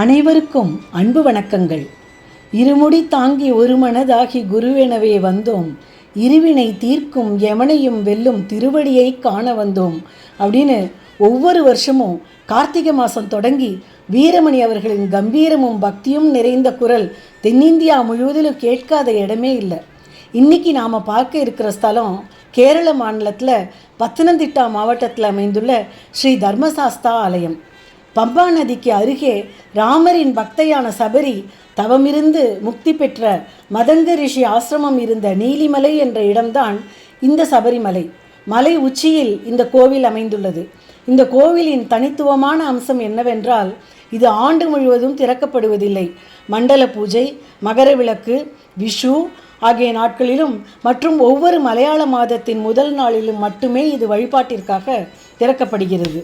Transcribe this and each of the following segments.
அனைவருக்கும் அன்பு வணக்கங்கள். இருமுடி தாங்கி ஒரு மனதாகி குருவெனவே வந்தோம். இருவினை தீர்க்கும் யமனையும் வெல்லும் திருவடியை காண வந்தோம் அப்படின்னு ஒவ்வொரு வருஷமும் கார்த்திகை மாதம் தொடங்கி வீரமணி அவர்களின் கம்பீரமும் பக்தியும் நிறைந்த குரல் தென்னிந்தியா முழுவதிலும் கேட்காத இடமே இல்லை. இன்னைக்கு நாம் பார்க்க இருக்கிற ஸ்தலம் கேரள மாநிலத்தில் பத்தனந்திட்டா மாவட்டத்தில் அமைந்துள்ள ஸ்ரீ தர்மசாஸ்தா ஆலயம். பம்பா நதிக்கு அருகே ராமரின் பக்தையான சபரி தவமிருந்து முக்தி பெற்ற மதங்க ரிஷி ஆசிரமம் இருந்த நீலிமலை என்ற இடம்தான் இந்த சபரிமலை. மலை உச்சியில் இந்த கோவில் அமைந்துள்ளது. இந்த கோவிலின் தனித்துவமான அம்சம் என்னவென்றால் இது ஆண்டு முழுவதும் திறக்கப்படுவதில்லை. மண்டல பூஜை மகர விளக்கு விஷு ஆகிய நாட்களிலும் மற்றும் ஒவ்வொரு மலையாள மாதத்தின் முதல் நாளிலும் மட்டுமே இது வழிபாட்டிற்காக திறக்கப்படுகிறது.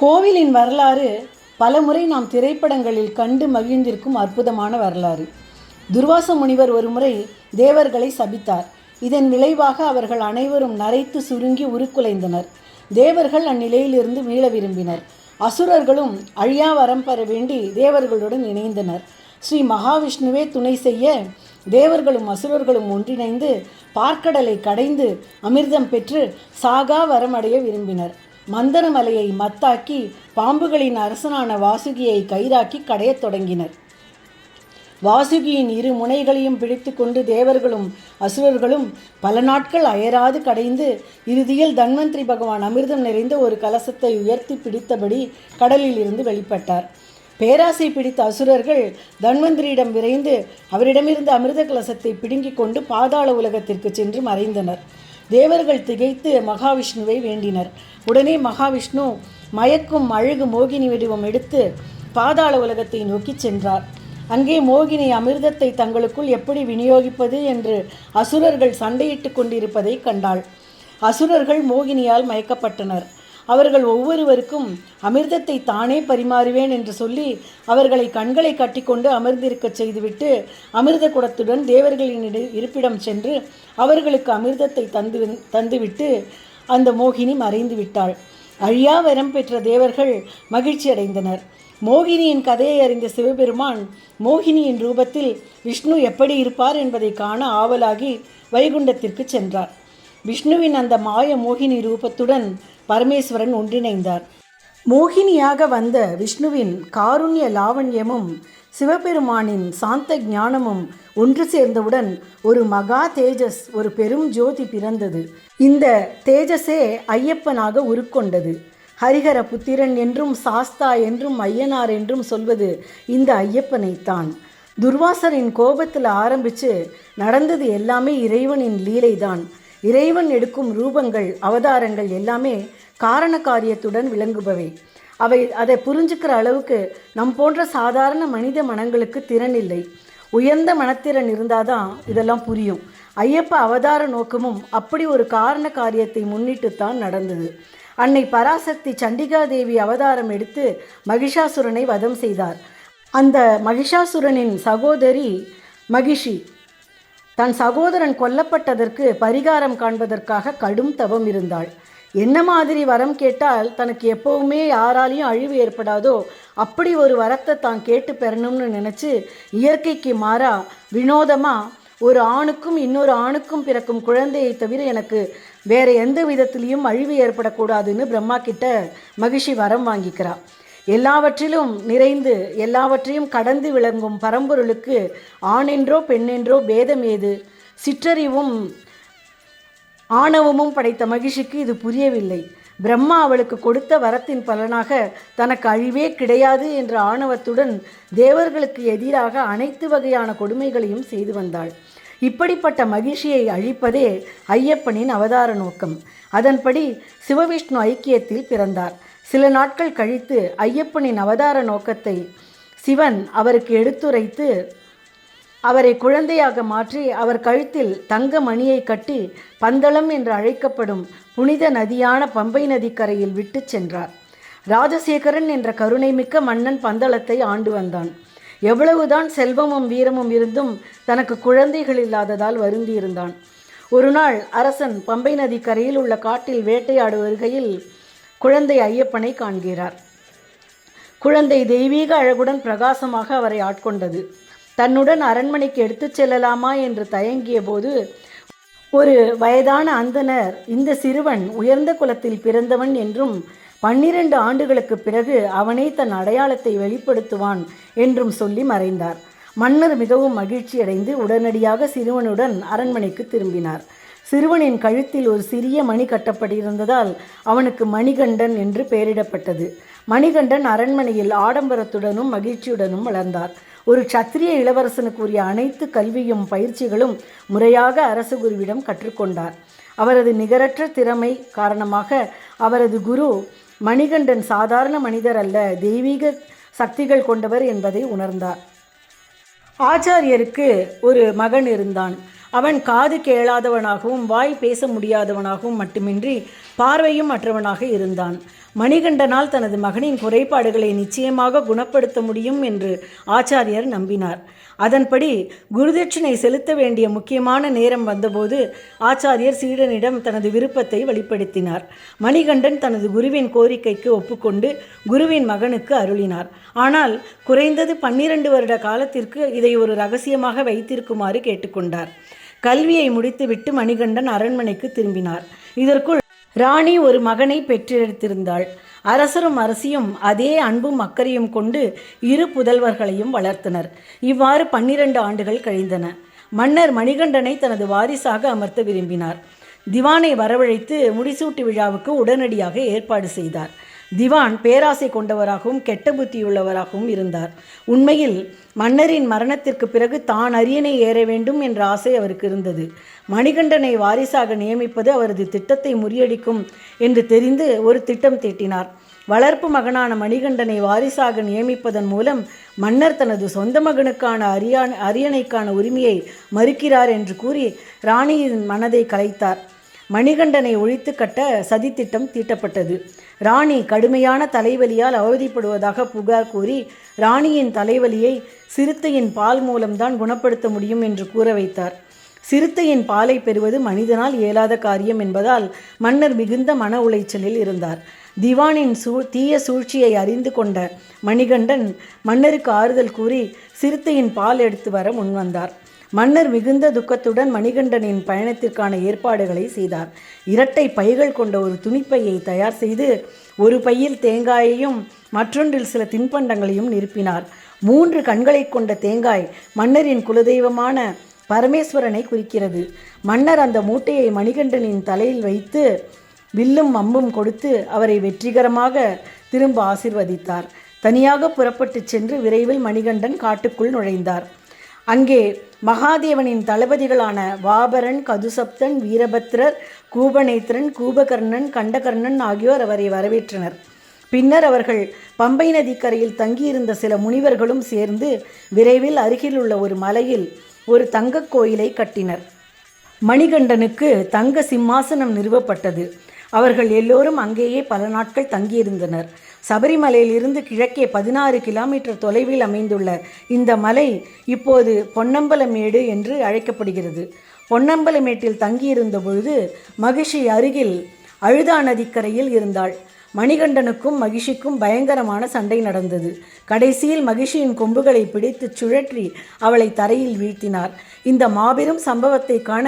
கோவிலின் வரலாறு பலமுறை நாம் திரைப்படங்களில் கண்டு மகிழ்ந்திருக்கும் அற்புதமான வரலாறு. துர்வாச முனிவர் ஒருமுறை தேவர்களை சபித்தார். இதன் விளைவாக அவர்கள் அனைவரும் நரைத்து சுருங்கி உருக்குலைந்தனர். தேவர்கள் அந்நிலையிலிருந்து மீள விரும்பினர். அசுரர்களும் அழியா வரம் பெற வேண்டி தேவர்களுடன் இணைந்தனர். ஸ்ரீ மகாவிஷ்ணுவே துணை செய்ய தேவர்களும் அசுரர்களும் ஒன்றிணைந்து பார்க்கடலை கடைந்து அமிர்தம் பெற்று சாகா வரமடைய விரும்பினர். மந்தனமலையை மத்தாக்கி பாம்புகளின் அரசனான வாசுகியை கைதாக்கி கடையத் தொடங்கினர். வாசுகியின் இரு முனைகளையும் பிடித்து கொண்டு தேவர்களும் அசுரர்களும் பல நாட்கள் அயராது கடைந்து இறுதியில் தன்வந்திரி பகவான் அமிர்தம் நிறைந்த ஒரு கலசத்தை உயர்த்தி பிடித்தபடி கடலில் இருந்து வெளிப்பட்டார். பேராசை பிடித்த அசுரர்கள் தன்வந்திரியிடம் விரைந்து அவரிடமிருந்து அமிர்த கலசத்தை பிடுங்கிக் கொண்டு பாதாள உலகத்திற்கு சென்று மறைந்தனர். தேவர்கள் திகைத்து மகாவிஷ்ணுவை வேண்டினர். உடனே மகாவிஷ்ணு மயக்கும் அழகு மோகினி வடிவம் எடுத்து பாதாள உலகத்தை நோக்கிச் சென்றார். அங்கே மோகினி அமிர்தத்தை தங்களுக்குள் எப்படி விநியோகிப்பது என்று அசுரர்கள் சண்டையிட்டு கொண்டிருப்பதை கண்டாள். அசுரர்கள் மோகினியால் மயக்கப்பட்டனர். அவர்கள் ஒவ்வொருவருக்கும் அமிர்தத்தை தானே பரிமாறுவேன் என்று சொல்லி அவர்களை கண்களை கட்டிக்கொண்டு அமர்ந்திருக்கச் செய்துவிட்டு அமிர்த குடத்துடன் தேவர்களின் இருப்பிடம் சென்று அவர்களுக்கு அமிர்தத்தை தந்து தந்துவிட்டு அந்த மோகினி மறைந்து விட்டாள். அழியா வரம் பெற்ற தேவர்கள் மகிழ்ச்சி அடைந்தனர். மோகினியின் கதையை அறிந்த சிவபெருமான் மோகினியின் ரூபத்தில் விஷ்ணு எப்படி இருப்பார் என்பதை காண ஆவலாகி வைகுண்டத்திற்கு சென்றார். விஷ்ணுவின் அந்த மாய மோகினி ரூபத்துடன் பரமேஸ்வரன் ஒன்றிணைந்தார். மோகினியாக வந்த விஷ்ணுவின் காருண்ய லாவண்யமும் சிவபெருமானின் சாந்த ஞானமும் ஒன்று சேர்ந்தவுடன் ஒரு மகா தேஜஸ் ஒரு பெரும் ஜோதி பிறந்தது. இந்த தேஜஸே ஐயப்பனாக உருக்கொண்டது. ஹரிஹர புத்திரன் என்றும் சாஸ்தா என்றும் ஐயனார் என்றும் சொல்வது இந்த ஐயப்பனைத்தான். துர்வாசரின் கோபத்தில் ஆரம்பித்து நடந்தது எல்லாமே இறைவனின் லீலைதான். இறைவன் எடுக்கும் ரூபங்கள் அவதாரங்கள் எல்லாமே காரண காரியத்துடன் விளங்குபவை. அவை அதை புரிஞ்சுக்கிற அளவுக்கு நம் போன்ற சாதாரண மனித மனங்களுக்கு திறன் இல்லை. உயர்ந்த மனத்திறன் இருந்தால் தான் இதெல்லாம் புரியும். ஐயப்ப அவதார நோக்கமும் அப்படி ஒரு காரண காரியத்தை முன்னிட்டு தான் நடந்தது. அன்னை பராசக்தி சண்டிகா தேவி அவதாரம் எடுத்து மகிஷாசுரனை வதம் செய்தார். அந்த மகிஷாசுரனின் சகோதரி மகிஷி தன் சகோதரன் கொல்லப்பட்டதற்கு பரிகாரம் காண்பதற்காக கடும் தவம் இருந்தாள். என்ன மாதிரி வரம் கேட்டால் தனக்கு எப்பவுமே யாராலையும் அழிவு ஏற்படாதோ அப்படி ஒரு வரத்தை தான் கேட்டு பெறணும்னு நினச்சி இயற்கைக்கு மாறா வினோதமாக ஒரு ஆணுக்கும் இன்னொரு ஆணுக்கும் பிறக்கும் குழந்தையை தவிர எனக்கு வேற எந்த விதத்திலையும் அழிவு ஏற்படக்கூடாதுன்னு பிரம்மா கிட்ட மகிஷி வரம் வாங்கிக்கிறாள் எல்லாவற்றிலும் நிறைந்து எல்லாவற்றையும் கடந்து விளங்கும் பரம்பொருளுக்கு ஆணென்றோ பெண்ணென்றோ பேதம் ஏது? சிற்றறிவும் ஆணவமும் படைத்த மகிழ்ச்சிக்கு இது புரியவில்லை. பிரம்மா அவளுக்கு கொடுத்த வரத்தின் பலனாக தனக்கு அழிவே கிடையாது என்ற ஆணவத்துடன் தேவர்களுக்கு எதிராக அனைத்து வகையான கொடுமைகளையும் செய்து வந்தாள். இப்படிப்பட்ட மகிழ்ச்சியை அழிப்பதே ஐயப்பனின் அவதார நோக்கம். அதன்படி சிவவிஷ்ணு ஐக்கியத்தில் பிறந்தார். சில நாட்கள் கழித்து ஐயப்பனின் அவதார நோக்கத்தை சிவன் அவருக்கு எடுத்துரைத்து அவரை குழந்தையாக மாற்றி அவர் கழுத்தில் தங்க மணியை கட்டி பந்தளம் என்று அழைக்கப்படும் புனித நதியான பம்பை நதிக்கரையில் விட்டுச் சென்றார். ராஜசேகரன் என்ற கருணைமிக்க மன்னன் பந்தளத்தை ஆண்டு வந்தான். எவ்வளவுதான் செல்வமும் வீரமும் இருந்தும் தனக்கு குழந்தைகள் இல்லாததால் வருந்தியிருந்தான். ஒரு நாள் அரசன் பம்பை நதி கரையில் உள்ள காட்டில் வேட்டையாடு வருகையில் குழந்தை ஐயப்பனை காண்கிறார். குழந்தை தெய்வீக அழகுடன் பிரகாசமாக அவரை ஆட்கொண்டது. தன்னுடன் அரண்மனைக்கு எடுத்துச் செல்லலாமா என்று தயங்கிய போது ஒரு வயதான அந்தனர் இந்த சிறுவன் உயர்ந்த குலத்தில் பிறந்தவன் என்றும் பன்னிரண்டு ஆண்டுகளுக்கு பிறகு அவனே தன் அடையாளத்தை வெளிப்படுத்துவான் என்றும் சொல்லி மறைந்தார். மன்னர் மிகவும் மகிழ்ச்சியடைந்து உடனடியாக சிறுவனுடன் அரண்மனைக்கு திரும்பினார். சிறுவனின் கழுத்தில் ஒரு சிறிய மணி கட்டப்பட்டிருந்ததால் அவனுக்கு மணிகண்டன் என்று பெயரிடப்பட்டது. மணிகண்டன் அரண்மனையில் ஆடம்பரத்துடனும் மகிழ்ச்சியுடனும் வளர்ந்தார். ஒரு சத்திரிய இளவரசனுக்குரிய அனைத்து கல்வியும் பயிற்சிகளும் முறையாக அரசு குருவிடம் கற்றுக்கொண்டார். அவரது நிகரற்ற திறமை காரணமாக அவரது குரு மணிகண்டன் சாதாரண மனிதர் அல்ல தெய்வீக சக்திகள் கொண்டவர் என்பதை உணர்ந்தார். ஆச்சாரியருக்கு ஒரு மகன் இருந்தான். அவன் காது கேளாதவனாகவும் வாய் பேச முடியாதவனாகவும் மட்டுமின்றி பார்வையும் மற்றவனாக இருந்தான். மணிகண்டனால் தனது மகனின் குறைபாடுகளை நிச்சயமாக குணப்படுத்த முடியும் என்று ஆச்சாரியர் நம்பினார். அதன்படி குருதட்சிணை செலுத்த வேண்டிய முக்கியமான நேரம் வந்தபோது ஆச்சாரியர் சீடனிடம் தனது விருப்பத்தை வெளிப்படுத்தினார். மணிகண்டன் தனது குருவின் கோரிக்கைக்கு ஒப்புக்கொண்டு குருவின் மகனுக்கு அருளினார். ஆனால் குறைந்தது பன்னிரண்டு வருட காலத்திற்கு இதை ஒரு ரகசியமாக வைத்திருக்குமாறு கேட்டுக்கொண்டார். கல்வியை முடித்துவிட்டு மணிகண்டன் அரண்மனைக்கு திரும்பினார். இதற்குள் ராணி ஒரு மகனை பெற்றெடுத்திருந்தாள். அரசரும் அரசியும் அதே அன்பும் அக்கறையும் கொண்டு இரு புதல்வர்களையும் வளர்த்தனர். இவ்வாறு பன்னிரண்டு ஆண்டுகள் கழிந்தன. மன்னர் மணிகண்டனை தனது வாரிசாக அமர்த்த விரும்பினார். திவானை வரவழைத்து முடிசூட்டு விழாவுக்கு உடனடியாக ஏற்பாடு செய்தார். திவான் பேராசை கொண்டவராகவும் கெட்ட புத்தியுள்ளவராகவும் இருந்தார். உண்மையில் மன்னரின் மரணத்திற்கு பிறகு தான் அரியணை ஏற வேண்டும் என்ற ஆசை அவருக்கு இருந்தது. மணிகண்டனை வாரிசாக நியமிப்பது அவரது திட்டத்தை முறியடிக்கும் என்று தெரிந்து ஒரு திட்டம் தீட்டினார். வளர்ப்பு மகனான மணிகண்டனை வாரிசாக நியமிப்பதன் மூலம் மன்னர் தனது சொந்த மகனுக்கான அரியான அரியணைக்கான உரிமையை மறுக்கிறார் என்று கூறி ராணியின் மனதை கலைத்தார். மணிகண்டனை ஒழித்து கட்ட சதித்திட்டம் தீட்டப்பட்டது. ராணி கடுமையான தலைவலியால் அவதிப்படுவதாக புகார் கூறி ராணியின் தலைவலியை சிறுத்தையின் பால் மூலம்தான் குணப்படுத்த முடியும் என்று கூற வைத்தார். சிறுத்தையின் பாலை பெறுவது மனிதனால் இயலாத காரியம் என்பதால் மன்னர் மிகுந்த மன உளைச்சலில் இருந்தார். திவானின் சூ தீய சூழ்ச்சியை அறிந்து கொண்ட மணிகண்டன் மன்னருக்கு ஆறுதல் கூறி சிறுத்தையின் பால் எடுத்து வர முன்வந்தார். மன்னர் மிகுந்த துக்கத்துடன் மணிகண்டனின் பயணத்திற்கான ஏற்பாடுகளை செய்தார். இரட்டை பைகள் கொண்ட ஒரு துணிப்பையை தயார் செய்து ஒரு பையில் தேங்காயையும் மற்றொன்றில் சில தின்பண்டங்களையும் நிரப்பினார். மூன்று கண்களை கொண்ட தேங்காய் மன்னரின் குலதெய்வமான பரமேஸ்வரனை குறிக்கிறது. மன்னர் அந்த மூட்டையை மணிகண்டனின் தலையில் வைத்து வில்லும் அம்பும் கொடுத்து அவரை வெற்றிகரமாக திரும்ப ஆசிர்வதித்தார். தனியாக புறப்பட்டுச் சென்று விரைவில் மணிகண்டன் காட்டுக்குள் நுழைந்தார். அங்கே மகாதேவனின் தளபதிகளான வாபரன் கதுசப்தன் வீரபத்ரர் கூபநேத்திரன் கூபகர்ணன் கண்டகர்ணன் ஆகியோர் அவரை வரவேற்றனர். பின்னர் அவர்கள் பம்பை நதிக்கரையில் தங்கியிருந்த சில முனிவர்களும் சேர்ந்து விரைவில் அருகிலுள்ள ஒரு மலையில் ஒரு தங்கக் கோயிலை கட்டினர். மணிகண்டனுக்கு தங்க சிம்மாசனம் நிறுவப்பட்டது. அவர்கள் எல்லோரும் அங்கேயே பல நாட்கள் தங்கியிருந்தனர். சபரிமலையிலிருந்து கிழக்கே பதினாறு கிலோமீட்டர் தொலைவில் அமைந்துள்ள இந்த மலை இப்போது பொன்னம்பலமேடு என்று அழைக்கப்படுகிறது. பொன்னம்பலமேட்டில் தங்கியிருந்த பொழுது மகிஷி அருகில் அழுதா நதிக்கரையில் இருந்தாள். மணிகண்டனுக்கும் மகிஷிக்கும் பயங்கரமான சண்டை நடந்தது. கடைசியில் மகிஷியின் கொம்புகளை பிடித்து சுழற்றி அவளை தரையில் வீழ்த்தினார். இந்த மாபெரும் சம்பவத்தை காண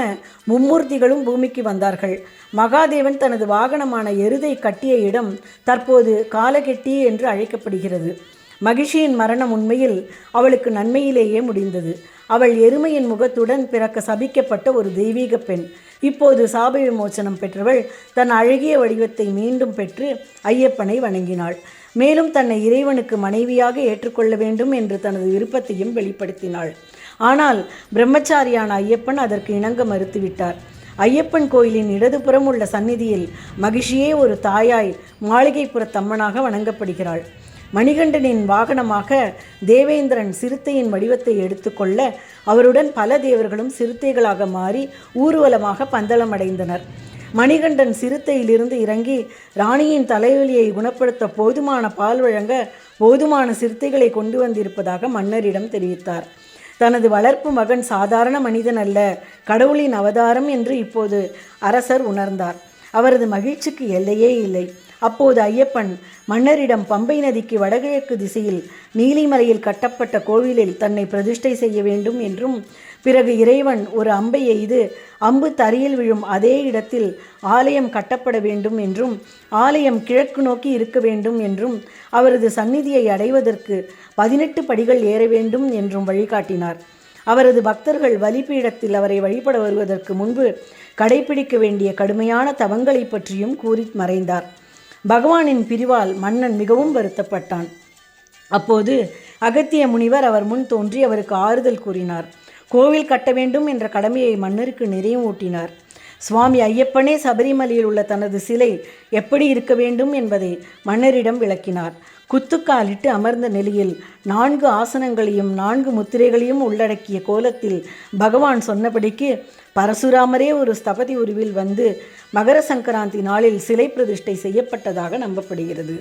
மும்மூர்த்திகளும் பூமிக்கு வந்தார்கள். மகாதேவன் தனது வாகனமான எருதை கட்டிய இடம் தற்போது காலகெட்டி என்று அழைக்கப்படுகிறது. மகிஷியின் மரணம் உண்மையில் அவளுக்கு நன்மையிலேயே முடிந்தது. அவள் எருமையின் முகத்துடன் பிறக்க சபிக்கப்பட்ட ஒரு தெய்வீக பெண். இப்போது சாப விமோச்சனம் பெற்றவள் தன் அழகிய வடிவத்தை மீண்டும் பெற்று ஐயப்பனை வணங்கினாள். மேலும் தன்னை இறைவனுக்கு மனைவியாக ஏற்றுக்கொள்ள வேண்டும் என்று தனது விருப்பத்தையும் வெளிப்படுத்தினாள். ஆனால் பிரம்மச்சாரியான ஐயப்பன் அதற்கு இணங்க மறுத்துவிட்டார். ஐயப்பன் கோயிலின் இடதுபுறம் உள்ள சந்நிதியில் மகிழ்ச்சியே ஒரு தாயாய் மாளிகைப்புறத்தம்மனாக வணங்கப்படுகிறாள். மணிகண்டனின் வாகனமாக தேவேந்திரன் சிறுத்தையின் வடிவத்தை எடுத்துக்கொள்ள அவருடன் பல தேவர்களும் சிறுத்தைகளாக மாறி ஊர்வலமாக பந்தளம் அடைந்தனர் மணிகண்டன் சிறுத்தையிலிருந்து இறங்கி ராணியின் தலைவலியை குணப்படுத்த போதுமான பால் வழங்க போதுமான சிறுத்தைகளை கொண்டு வந்திருப்பதாக மன்னரிடம் தெரிவித்தார். தனது வளர்ப்பு மகன் சாதாரண மனிதன் அல்ல கடவுளின் அவதாரம் என்று இப்போது அரசர் உணர்ந்தார். அவரது மகிழ்ச்சிக்கு எல்லையே இல்லை. அப்போது ஐயப்பன் மன்னரிடம் பம்பை நதிக்கு வடகிழக்கு திசையில் நீலிமலையில் கட்டப்பட்ட கோவிலில் தன்னை பிரதிஷ்டை செய்ய வேண்டும் என்றும் பிறகு இறைவன் ஒரு அம்பை எய்து அம்பு தரையில் விழும் அதே இடத்தில் ஆலயம் கட்டப்பட வேண்டும் என்றும் ஆலயம் கிழக்கு நோக்கி இருக்க வேண்டும் என்றும் அவரது சந்நிதியை அடைவதற்கு பதினெட்டு படிகள் ஏற வேண்டும் என்றும் வழிகாட்டினார். அவரது பக்தர்கள் வலிப்பீடத்தில் அவரை வழிபட வருவதற்கு முன்பு கடைபிடிக்க வேண்டிய கடுமையான தவங்களை பற்றியும் கூறி மறைந்தார். பகவானின் பிரிவால் மன்னன் மிகவும் வருத்தப்பட்டான். அப்போது அகத்திய முனிவர் அவர் முன் தோன்றி அவருக்கு ஆறுதல் கூறினார். கோவில் கட்ட வேண்டும் என்ற கடமையை மன்னருக்கு நிறைவூட்டினார் சுவாமி ஐயப்பனே சபரிமலையில் உள்ள தனது சிலை எப்படி இருக்க வேண்டும் என்பதை மன்னரிடம் விளக்கினார். குத்துக்காலிட்டு அமர்ந்த நிலையில் நான்கு ஆசனங்களையும் நான்கு முத்திரைகளையும் உள்ளடக்கிய கோலத்தில் பகவான் சொன்னபடிக்கு பரசுராமரே ஒரு ஸ்தபதி உருவில் வந்து மகர சங்கராந்தி நாளில் சிலை பிரதிஷ்டை செய்யப்பட்டதாக நம்பப்படுகிறது.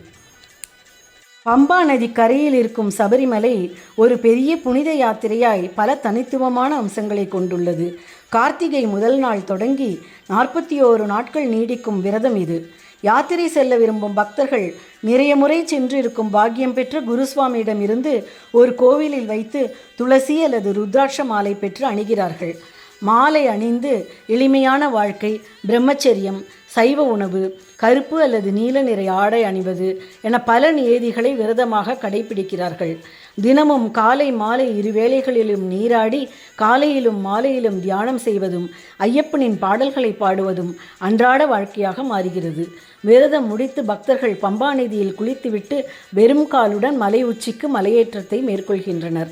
பம்பா நதி கரையில் இருக்கும் சபரிமலை ஒரு பெரிய புனித யாத்திரையாய் பல தனித்துவமான அம்சங்களை கொண்டுள்ளது. கார்த்திகை முதல் நாள் தொடங்கி நாற்பத்தி ஓரு நாட்கள் நீடிக்கும் விரதம் இது. யாத்திரை செல்ல விரும்பும் பக்தர்கள் நிறைய முறை சென்று இருக்கும் பாக்கியம் பெற்ற குருசுவாமியிடமிருந்து ஒரு கோவிலில் வைத்து துளசி அல்லது ருத்ராட்ச மாலை பெற்று அணிகிறார்கள். மாலை அணிந்து எளிமையான வாழ்க்கை பிரம்மச்சரியம் சைவ உணவு கருப்பு அல்லது நீல நிறை ஆடை அணிவது என பல நியதிகளை விரதமாக கடைபிடிக்கிறார்கள். தினமும் காலை மாலை இருவேளைகளிலும் நீராடி காலையிலும் மாலையிலும் தியானம் செய்வதும் ஐயப்பனின் பாடல்களை பாடுவதும் அன்றாட வாழ்க்கையாக மாறுகிறது. விரதம் முடித்து பக்தர்கள் பம்பா நதியில் குளித்துவிட்டு வெறும் காலுடன் மலை உச்சிக்கு மலையேற்றத்தை மேற்கொள்கின்றனர்.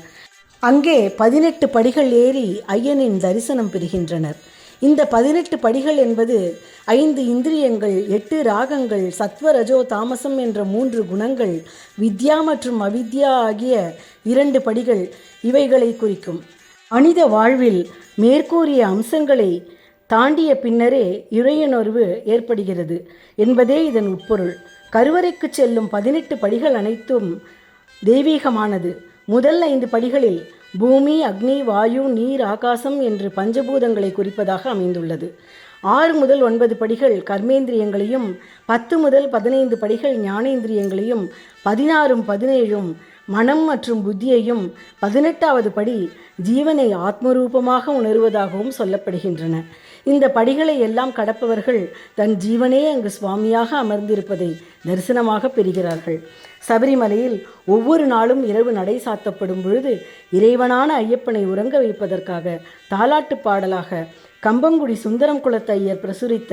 அங்கே பதினெட்டு படிகள் ஏறி ஐயனின் தரிசனம் பெறுகின்றனர். இந்த பதினெட்டு படிகள் என்பது ஐந்து இந்திரியங்கள் எட்டு ராகங்கள் சத்வ ரஜோ தாமசம் என்ற மூன்று குணங்கள் வித்யா மற்றும் அவித்யா ஆகிய இரண்டு படிகள் இவைகளை குறிக்கும். மனித வாழ்வில் மேற்கூறிய அம்சங்களை தாண்டிய பின்னரே இறையுணர்வு ஏற்படுகிறது என்பதே இதன் உட்பொருள். கருவறைக்கு செல்லும் பதினெட்டு படிகள் அனைத்தும் தெய்வீகமானது. முதல் ஐந்து படிகளில் பூமி அக்னி வாயு நீர் ஆகாசம் என்று பஞ்சபூதங்களை குறிப்பதாக அமைந்துள்ளது. ஆறு முதல் ஒன்பது படிகள் கர்மேந்திரியங்களையும் பத்து முதல் பதினைந்து படிகள் ஞானேந்திரியங்களையும் பதினாறும் பதினேழும் மனம் மற்றும் புத்தியையும் பதினெட்டாவது படி ஜீவனை ஆத்மரூபமாக உணர்வதாகவும் சொல்லப்படுகின்றன. இந்த படிகளை எல்லாம் கடப்பவர்கள் தன் ஜீவனே அங்கு சுவாமியாக அமர்ந்திருப்பதை தரிசனமாக பெறுகிறார்கள். சபரிமலையில் ஒவ்வொரு நாளும் இரவு நடை சாத்தப்படும் பொழுது இறைவனான ஐயப்பனை உறங்க வைப்பதற்காக தாலாட்டு பாடலாக கம்பங்குடி சுந்தரம் குலத்தையர் பிரசுரித்த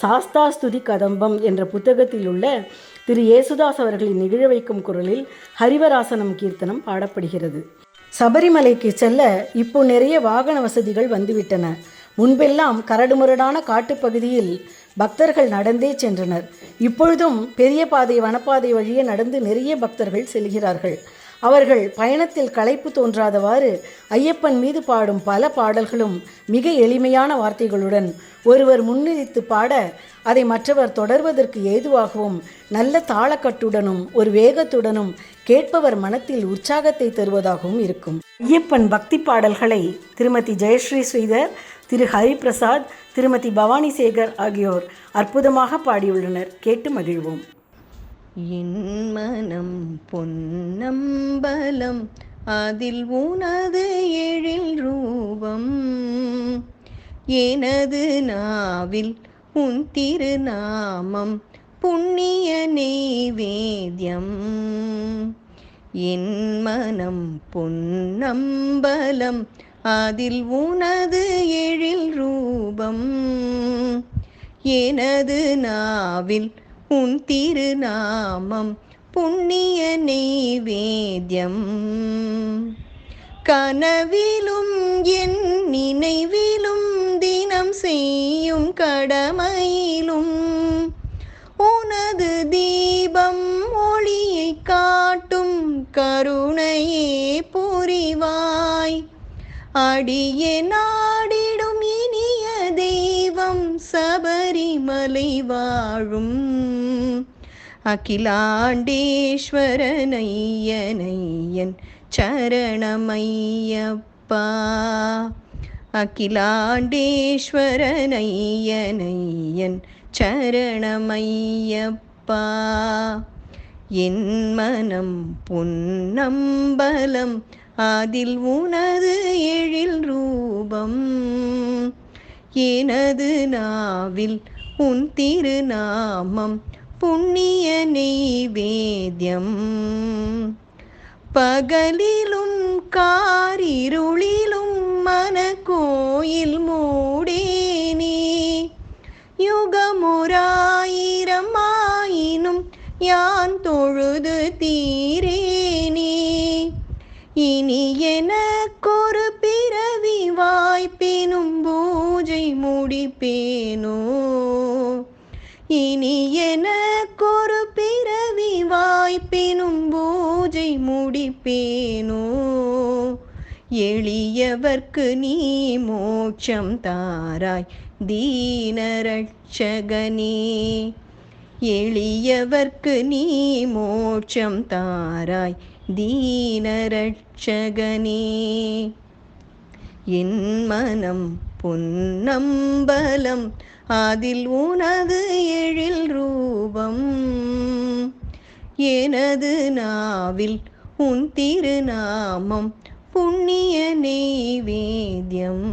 சாஸ்தாஸ்துதி கதம்பம் என்ற புத்தகத்தில் உள்ள திரு. ஏசுதாஸ் அவர்களின் நிகழ வைக்கும் குரலில் ஹரிவராசனம் கீர்த்தனம் பாடப்படுகிறது. சபரிமலைக்கு செல்ல இப்போ நிறைய வாகன வசதிகள் வந்துவிட்டன. முன்பெல்லாம் கரடுமுரடான காட்டுப்பகுதியில் பக்தர்கள் நடந்தே சென்றனர். இப்பொழுதும் பெரிய பாதை வனப்பாதை வழியே நடந்து நிறைய பக்தர்கள் செல்கிறார்கள். அவர்கள் பயணத்தில் களைப்பு தோன்றாதவாறு ஐயப்பன் மீது பாடும் பல பாடல்களும் மிக எளிமையான வார்த்தைகளுடன் ஒருவர் முன்னிறுத்து பாட அதை மற்றவர் தொடர்வதற்கு ஏதுவாகவும் நல்ல தாளக்கட்டுடனும் ஒரு வேகத்துடனும் கேட்பவர் மனத்தில் உற்சாகத்தை தருவதாகவும் இருக்கும். ஐயப்பன் பக்தி பாடல்களை திருமதி ஜெயஸ்ரீ ஸ்ரீதர் திரு ஹரிபிரசாத் திருமதி பவானி சேகர் ஆகியோர் அற்புதமாக பாடியுள்ளனர். கேட்டு மகிழ்வோம். என் மனம் பொன்னம்பலம் அதில் உனது எழில் ரூபம். எனது நாவில் உன் திருநாமம் புண்ணிய நெய்வேத்யம் என் மனம் பொன்னம்பலம் அதில் உனது எழில் ரூபம். எனது நாவில் உன் திருநாமம் புண்ணிய நெய்வேத்யம் கனவிலும் என் நினைவிலும் தினம் செய்யும் கடமையிலும் உனது தீபம் ஒளியை காட்டும் கருணையே புரிவாய். அடியே நாடி சபரிமலை வாழும் அகிலாண்டேஸ்வரனையனையன் சரணமையப்பா. அகிலாண்டேஸ்வரனையனையன் சரணமையப்பா. என் மனம் பொன்னம்பலம் அதில் உனது எழில் ரூபம். எனது நாவில் உன் திருநாமம் புண்ணிய நெய்வேத்யம் பகலிலும் காரிருளிலும் மன கோயில் மூடேனே. யுகமுராயிரம் ஆயினும் யான் தொழுது தீரேனே. இனி என வாய்ப்பினும் பூஜை முடிப்பேனோ? இனி எனக்கொரு பிறவி வாய்ப்பேனும் பூஜை முடிப்பேனோ? எளியவர்க்கு நீ மோட்சம் தாராய் தீனரட்சகனே. எளியவர்க்கு நீ மோட்சம் தாராய் தீனரட்சகனே. என் மனம் பொன்னம்பலம் அதில் உனது எழில் ரூபம். எனது நாவில் உன் திருநாமம் புண்ணிய நெய்வேத்யம்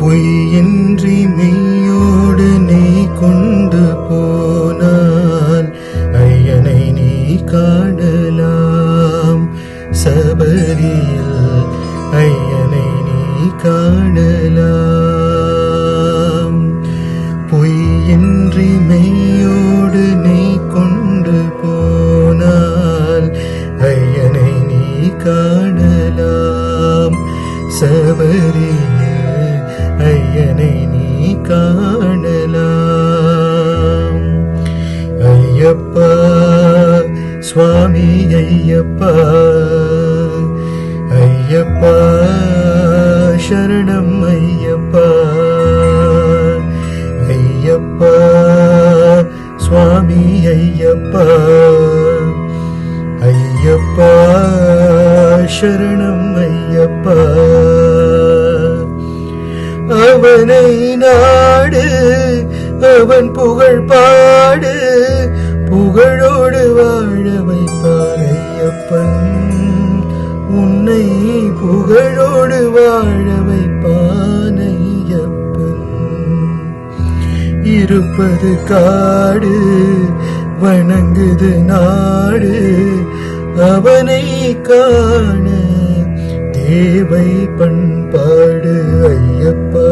பொய்யின்றி மெய் நீ சரணம் ஐயப்பா. அவனை நாடு அவன் புகழ் பாடு புகழோடு வாழ வைப்பான் ஐயப்பன். உன்னை புகழோடு வாழ வைப்பான் ஐயப்பன். இருப்பது காடு வணங்குது நாடு அவனை காண சேவை பண்பாடு ஐயப்பா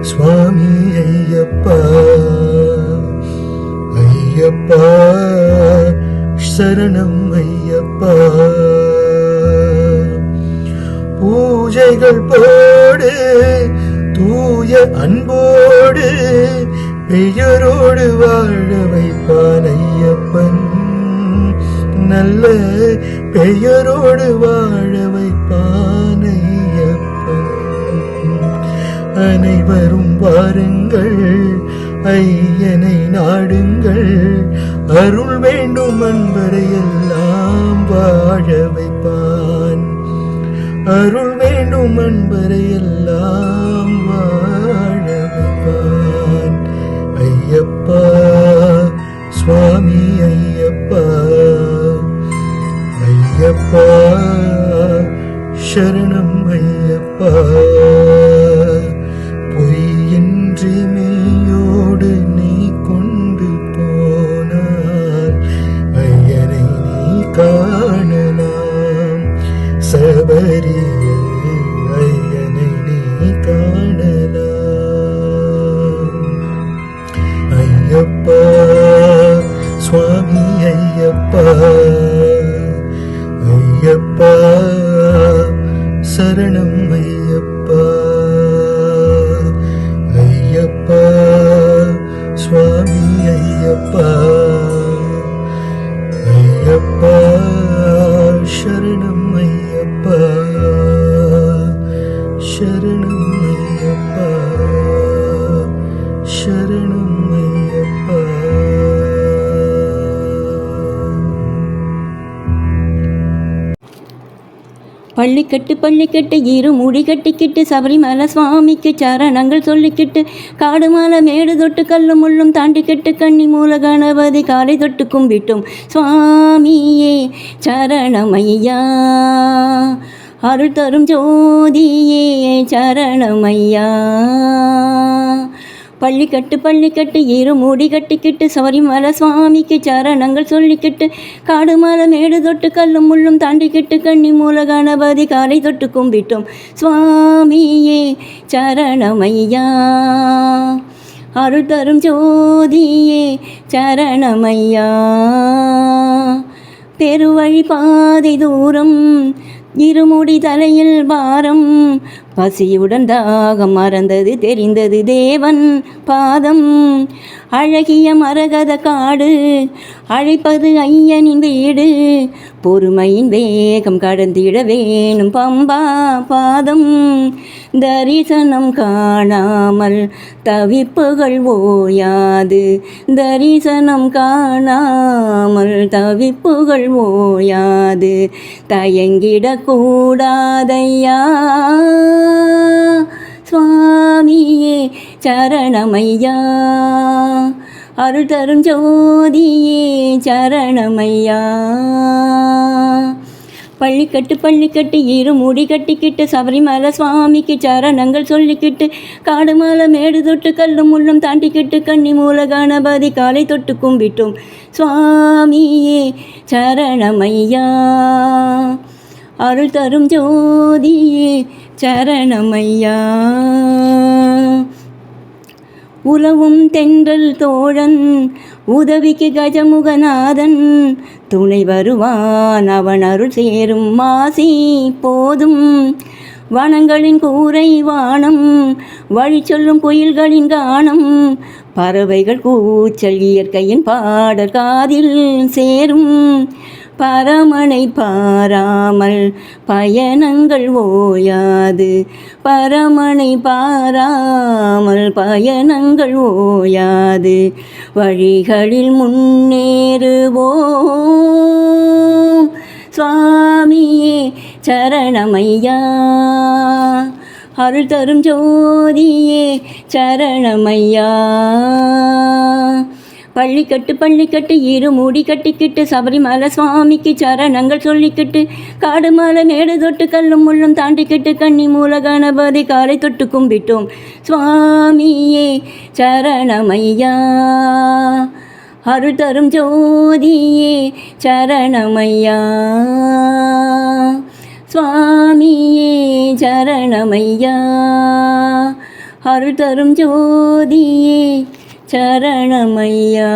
சுவாமி ஐயப்பா. ஐயப்பா சரணம் ஐயப்பா. பூஜைகள் போடு தூய அன்போடு பெயரோடு வாழ வைப்பான் ஐயப்பன். நல்ல பெயரோடு வாழ வைப்பான் அனைவரும் வாருங்கள் ஐயனை நாடுங்கள். அருள் வேண்டும் அன்பரை எல்லாம் வாழ வைப்பான். அருள் வேண்டும் அன்பரை எல்லாம் வாழ கட்டு பள்ளிக்கட்டு இரு முடி கட்டிக்கிட்டு சபரிமலை சுவாமிக்கு சரணங்கள் சொல்லிக்கிட்டு காடு மாலை மேடு தொட்டு கல்லு முள்ளும் தாண்டிக்கிட்டு கண்ணி மூல கணபதி காலை தொட்டு கும்பிட்டோம். சுவாமியே சரணமையா. அருள் தரும் ஜோதியே சரணமையா. பள்ளிக்கட்டு பள்ளிக்கட்டு இரு மூடி கட்டிக்கிட்டு சபரிமலை சுவாமிக்கு சரணங்கள் சொல்லிக்கிட்டு காடு மலை மேடு தொட்டு கல்லும் முள்ளும் தாண்டிக்கிட்டு கண்ணி மூல கணபதி காலை தொட்டு கும்பிட்டோம். சுவாமியே சரணமையா. அருள் தரும் ஜோதியே சரணமையா. பெருவழி பாதை தூரம் இருமுடி தலையில் பாரம். பசியுடன் தாகம் மறந்தது தெரிந்தது தேவன் பாதம். அழகிய மரகத காடு அழைப்பது ஐயனின் வீடு. பொறுமையின் வேகம் கடந்திட வேணும் பம்பா பாதம். தரிசனம் காணாமல் தவிப்புகள் ஓயாது. தரிசனம் காணாமல் தவிப்புகள் ஓயாது. கூடாதையா? சுவாமியே சரணமையா? அருள் தரும் ஜோதியே சரணமையா? பள்ளிக்கட்டு பள்ளிக்கட்டு இரு முடி கட்டிக்கிட்டு சபரிமலை சுவாமிக்கு சரணங்கள் சொல்லிக்கிட்டு காடு மேலே மேடு தொட்டு கல்லும் முள்ளும் தாண்டிக்கிட்டு கண்ணி மூல கணபதி காலை தொட்டு கும்பிட்டோம். சுவாமியே சரணமையா? அருள் தரும் ஜோதியே சரணமையா. உலவும் தென்றல் தோழன் உதவிக்கு கஜமுகநாதன் துணை வருவான் அவன் அருள் சேரும் மாசி போதும். வனங்களின் கூரை வானம் வழி சொல்லும் புயல்களின் கானம் பறவைகள் கூச்சல் இயற்கையின் பாடல் காதில் சேரும். பரமனை பாராமல் பயணங்கள் ஓயாது. பரமனை பாராமல் பயணங்கள் ஓயாது. வழிகளில் முன்னேறுவோம். சுவாமியே சரணமையா. அருள் தரும் ஜோதியே சரணமையா. பள்ளிக்கட்டு பள்ளிக்கட்டு இரு மூடி கட்டிக்கிட்டு சபரிமலை சுவாமிக்கு சரணங்கள் சொல்லிக்கிட்டு காடு மலை மேடு தொட்டு கல்லும் முள்ளும் தாண்டிக்கிட்டு கண்ணி மூல கணபதி காலை தொட்டு கும்பிட்டோம். சுவாமியே சரணமையா. அருள் தரும் ஜோதியே சரணமையா. சுவாமியே சரணமையா. அருள் தரும் ஜோதியே சரணமையா.